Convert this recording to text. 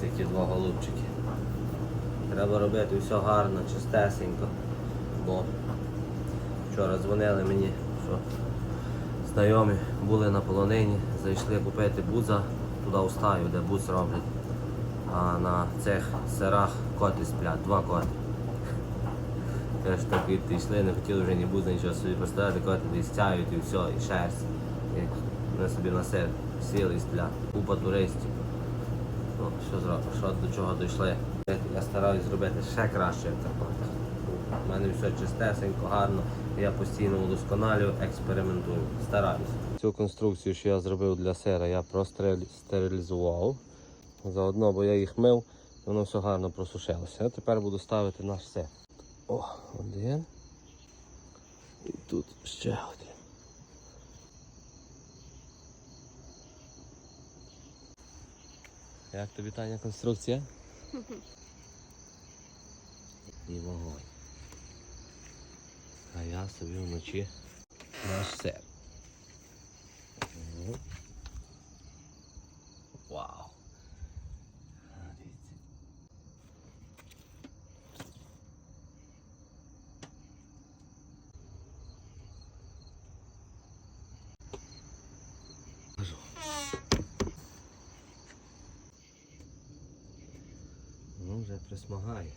Дивіться, які два голубчики. Треба робити все гарно, чистесенько. Бо вчора дзвонили мені, що знайомі були на полонині, зайшли купити буза туди у стаю, де буз роблять. А на цих сирах коти сплять, два коти. Теж так квіти йшли, не хотіли вже ні буза, нічого собі поставити, коти десь стяють і все, і шерсть. І вони собі на сир сіли і сплять. Купа туристів. Ну, що зробиш, що до чого дійшли. Я стараюсь зробити ще краще, як Карпатах. У мене все чистесенько, гарно. Я постійно удосконалюю, експериментую, стараюсь. Цю конструкцію, що я зробив для сира, я простерилізував. Заодно, бо я їх мив, воно все гарно просушилося. А тепер буду ставити наш сир. О, один. І тут ще один. Як тобі Таня конструкція? І вогонь. А я собі вночі наш сир. Вже присмагає.